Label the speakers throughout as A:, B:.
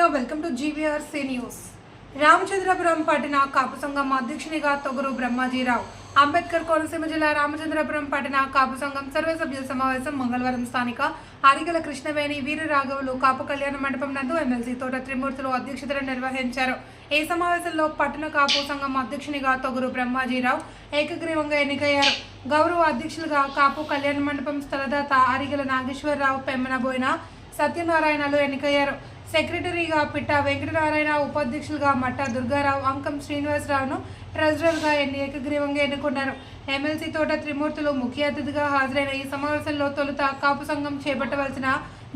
A: Media welcome to GVR C news Ramachandrapuram పట్టణ కాపు సంఘం అధ్యక్షునిగా తొగరు బ్రహ్మాజీరావు. అంబేద్కర్ కోనసీమ జిల్లా రామచంద్రపురం పట్టణ కాపు సంఘం సర్వసభ్యుల సమావేశం మంగళవారం స్థానిక అరిగల కృష్ణవేణి వీరరాఘవులు కాపు కళ్యాణ మండపం నందు ఎమ్మెల్సీ తోట త్రిమూర్తులు అధ్యక్షతన నిర్వహించారు. ఈ సమావేశంలో పట్టణ కాపు సంఘం అధ్యక్షునిగా తొగరు బ్రహ్మాజీరావు ఏకగ్రీవంగా ఎన్నికయ్యారు. గౌరవ అధ్యక్షులుగా కాపు కళ్యాణ మండపం స్థలదాత అరిగల నాగేశ్వరరావు పెమ్మనబోయిన సత్యనారాయణలు ఎన్నికయ్యారు. సెక్రటరీగా పిట్ట వెంకటనారాయణ ఉపాధ్యక్షులుగా మట్ట దుర్గారావు అంకం శ్రీనివాసరావును ట్రెజరర్గా ఎన్ని ఏకగ్రీవంగా ఎన్నుకున్నారు? ఎమ్మెల్సీ తోట త్రిమూర్తులు ముఖ్య అతిథిగా హాజరైన ఈ సమావేశంలో తొలుత కాపు సంఘం చేపట్టవలసిన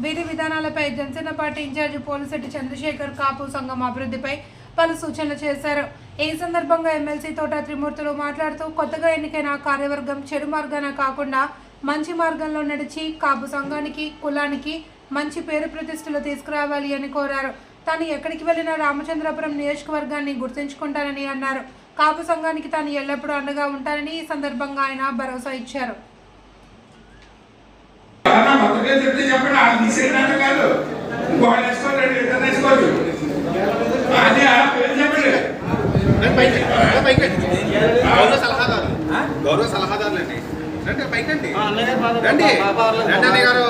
A: విధి విధానాలపై జనసేన పార్టీ ఇన్ఛార్జి పోలిశెట్టి చంద్రశేఖర్ కాపు సంఘం అభివృద్ధిపై పలు సూచనలు చేశారు. ఈ సందర్భంగా ఎమ్మెల్సీ తోట త్రిమూర్తులు మాట్లాడుతూ కొత్తగా ఎన్నికైన కార్యవర్గం చెడు మార్గాన కాకుండా మంచి మార్గంలో నడిచి కాపు సంఘానికి కులానికి మంచి పేరు ప్రతిష్టలు తీసుకురావాలి అని కోరారు. తాను ఎక్కడికి వెళ్ళినా రామచంద్రపురం నియోజకవర్గాన్ని గుర్తుంచుకుంటానని అన్నారు. కాపు సంఘానికి తాను ఎల్లప్పుడూ అండగా ఉంటానని ఈ సందర్భంగా ఆయన భరోసా ఇచ్చారు.
B: చెప్పండి ఆ తీసేయడానికి కాదు ఇంకోటి వేసుకోవాలి రెండు ఇద్దరు వేసుకోవచ్చు అది ఆ పేరు చెప్పండి
C: గౌరవ సలహాదారు గౌరవ సలహాదారులు అండి రండి పైకండి రండి. రండి గారు.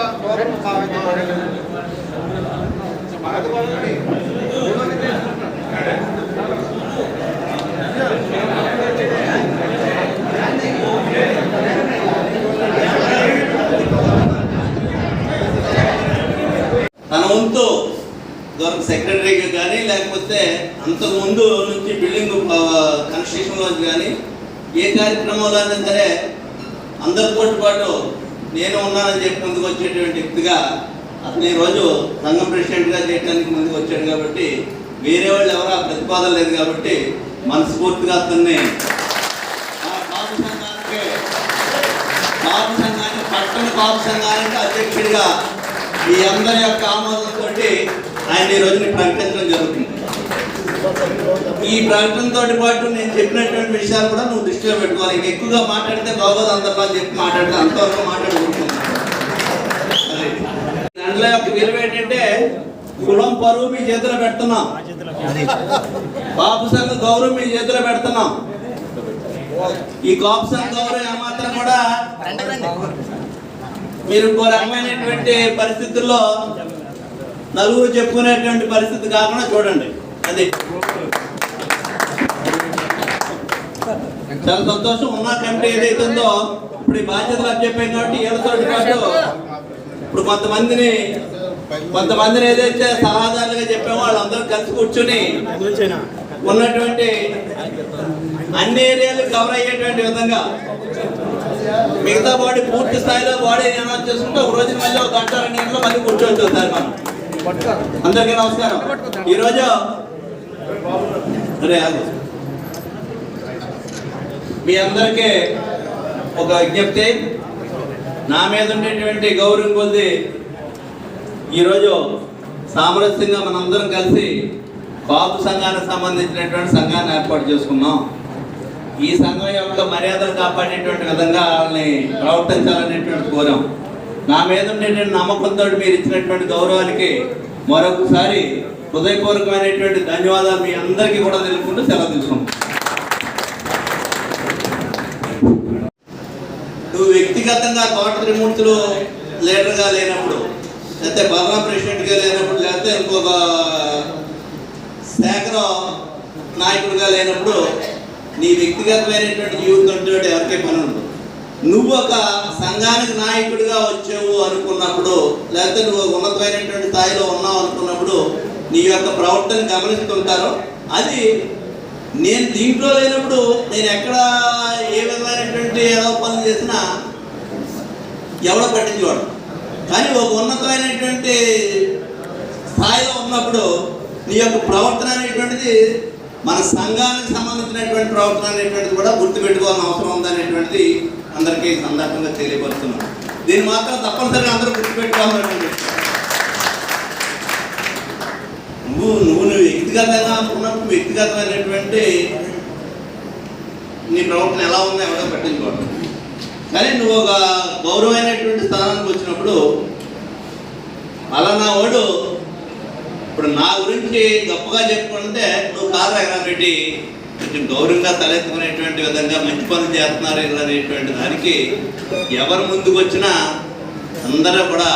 D: తన వంతు దొరక సెక్రటరీగా కానీ లేకపోతే అంతకు ముందు నుంచి బిల్డింగ్ కన్స్ట్రక్షన్లో కానీ ఏ కార్యక్రమంలో అయినా సరే అందరితో పాటు నేను ఉన్నానని చెప్పి ముందుకు వచ్చేటువంటి వ్యక్తిగా అతను ఈరోజు సంఘం ప్రెసిడెంట్గా చేయడానికి ముందుకు వచ్చాడు కాబట్టి వేరే వాళ్ళు ఎవరు ఆ ప్రతిపాదన లేదు కాబట్టి మనస్ఫూర్తిగా అతన్ని బాబు సంఘానికి కాపు సంఘానికి పట్టణ బాబు సంఘానికి అధ్యక్షుడిగా మీ అందరి యొక్క ఆమోదంతో ఆయన ఈ రోజుని ప్రకటించడం జరుగుతుంది. ఈ ప్రకటనతో పాటు నేను చెప్పినటువంటి విషయాలు కూడా నువ్వు దృష్టిలో పెట్టుకోవాలి. ఇంకా ఎక్కువగా మాట్లాడితే బాగోదు అందరిలో చెప్పి మాట్లాడితే అంతవరకు మాట్లాడుకుంటున్నాను. దాంట్లో యొక్క విలువ ఏంటంటే కులం పరువు మీ చేతిలో పెడుతున్నాం. బాపు సంఘ గౌరవం మీ చేతిలో పెడుతున్నాం. ఈ కాపు సంఘ గౌరవం ఏమాత్రం కూడా మీరు ఇంకో రకమైనటువంటి పరిస్థితుల్లో నలుగురు చెప్పుకునేటువంటి పరిస్థితి కాకుండా చూడండి. అది. చాలా సంతోషం. ఉన్న కంటే ఏదైతుందో ఇప్పుడు ఈ బాధ్యతలు అప్పచెప్పాను కాబట్టి ఏడుతోటి పాటు ఇప్పుడు కొంతమందిని కొంతమందిని ఏదైతే సలహాదారులుగా చెప్పామో వాళ్ళందరూ కలిసి కూర్చుని ఉన్నటువంటి అన్ని ఏరియాలు కవర్ అయ్యేటువంటి విధంగా మిగతా బాడీ పూర్తి స్థాయిలో బాడీ నిర్మాణం చేసుకుంటే ఒక రోజు మళ్ళీ ఒక గంట రెండు గంటలు మళ్ళీ కూర్చోవచ్చు దాన్ని మనం. అందరికీ నమస్కారం. ఈరోజు అరే ఆగు. మీ అందరికీ ఒక విజ్ఞప్తి. నా మీద ఉండేటువంటి గౌరవం కొద్ది ఈరోజు సామరస్యంగా మనందరం కలిసి బాబు సంఘానికి సంబంధించినటువంటి సంఘాన్ని ఏర్పాటు చేసుకున్నాం ఈ సంఘం యొక్క మర్యాదలు కాపాడేటువంటి విధంగా వాళ్ళని ప్రవర్తించాలనేటువంటి కోరాం. నా మీద ఉండేటువంటి నమ్మకంతో మీరు ఇచ్చినటువంటి గౌరవానికి మరొకసారి హృదయపూర్వకమైనటువంటి ధన్యవాదాలు మీ అందరికీ కూడా తెలుపుకుంటూ సెలవు తీసుకుంటాం నువ్వు వ్యక్తిగతంగా కోట త్రిమూర్తులు లీడర్గా లేనప్పుడు లేకపోతే బలరాం ప్రెసిడెంట్గా లేనప్పుడు లేకపోతే ఇంకొక శేఖర నాయకుడిగా లేనప్పుడు నీ వ్యక్తిగతమైనటువంటి జీవితంతో ఎవరికే పని ఉండదు. నువ్వు ఒక సంఘానికి నాయకుడిగా వచ్చావు అనుకున్నప్పుడు లేకపోతే నువ్వు ఉన్నతమైనటువంటి స్థాయిలో ఉన్నావు అనుకున్నప్పుడు నీ యొక్క ప్రవర్తన గమనిస్తుంటారో అది నేను దీంట్లో లేనప్పుడు నేను ఎక్కడ ఏ విధమైనటువంటి ఏదో పనులు చేసినా ఎవడో పట్టించేవాడు కానీ ఒక ఉన్నతమైనటువంటి స్థాయిలో ఉన్నప్పుడు నీ యొక్క ప్రవర్తన అనేటువంటిది మన సంఘానికి సంబంధించినటువంటి ప్రవర్తన అనేటువంటిది కూడా గుర్తుపెట్టుకోవాల్సిన అవసరం ఉందనేటువంటిది అందరికీ సందర్భంగా తెలియపరుస్తున్నాం దీన్ని మాత్రం తప్పనిసరిగా అందరూ గుర్తుపెట్టుకోవాలనేటువంటి నువ్వు నువ్వు నువ్వు వ్యక్తిగతంగా అనుకున్నప్పుడు వ్యక్తిగతమైనటువంటి నీ ప్రవర్తన ఎలా ఉందో ఎవడో పట్టించుకోవడం కానీ నువ్వు ఒక గౌరవమైనటువంటి స్థానానికి వచ్చినప్పుడు అలా నా వాడు ఇప్పుడు నా గురించి గొప్పగా చెప్పుకుంటే నువ్వు కాదు రఘురామరెడ్డి కొంచెం గౌరవంగా తలెత్తుకునేటువంటి విధంగా మంచి పనులు చేస్తున్నారు అనేటువంటి దానికి ఎవరు ముందుకు వచ్చినా అందరూ కూడా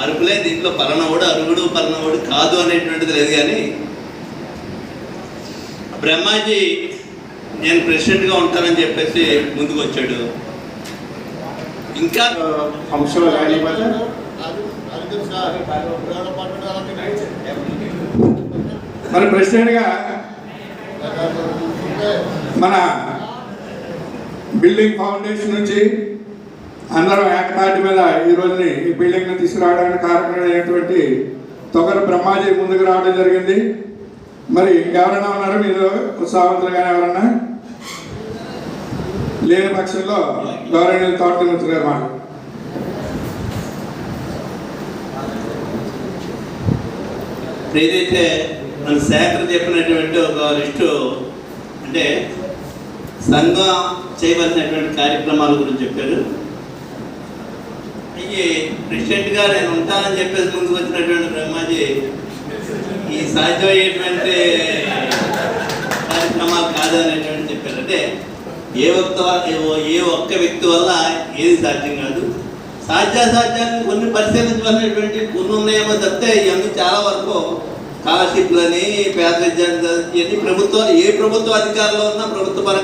D: అరుపులే దీంట్లో పలనవాడు అరుగుడు పలనవాడు కాదు అనేటువంటిది లేదు కానీ బ్రహ్మాజీ నేను ప్రెసిడెంట్గా ఉంటానని చెప్పేసి ముందుకు వచ్చాడు ఇంకా
B: అంశాలు రానివ్వాలి మరి ప్రెసిడెంట్గా మన బిల్డింగ్ ఫౌండేషన్ నుంచి అందరం ఏకతాటి మీద ఈ రోజుని ఈ బిల్డింగ్ని తీసుకురావడానికి కారణమైనటువంటి తొగరు బ్రహ్మాజీ ముందుకు రావడం జరిగింది. మరి ఎవరైనా ఉన్నారు? మీరు సావంతులు కానీ ఎవరన్నా? లేని పక్షంలో గౌరవనీయులు తోట మంత్రి గారు మాట.
D: ఏదైతే మన శేఖర్ చెప్పినటువంటి ఒక లిస్టు అంటే సంఘం చేయవలసినటువంటి కార్యక్రమాల గురించి చెప్పారు. అయ్యి ప్రెసిడెంట్గా నేను ఉంటానని చెప్పేసి ముందుకు వచ్చినటువంటి బ్రహ్మాజీ ఈ సాధ్యమయ్యేటువంటి కార్యక్రమాలు కాదనేటువంటి చెప్పారు చెప్పారంటే ఏ ఒక్క ఏ ఒక్క వ్యక్తి వల్ల ఏది సాధ్యం కాదు. సాధ్యాసాధ్యాన్ని కొన్ని పరిశీలించవలసినటువంటి కొన్ని ఉన్నాయేమో తప్పితే ఇవన్నీ చాలా వరకు స్కాలర్షిప్లని పేద విద్యార్థి ప్రభుత్వాలు ఏ ప్రభుత్వ అధికారంలో ఉన్నా ప్రభుత్వ పరంగా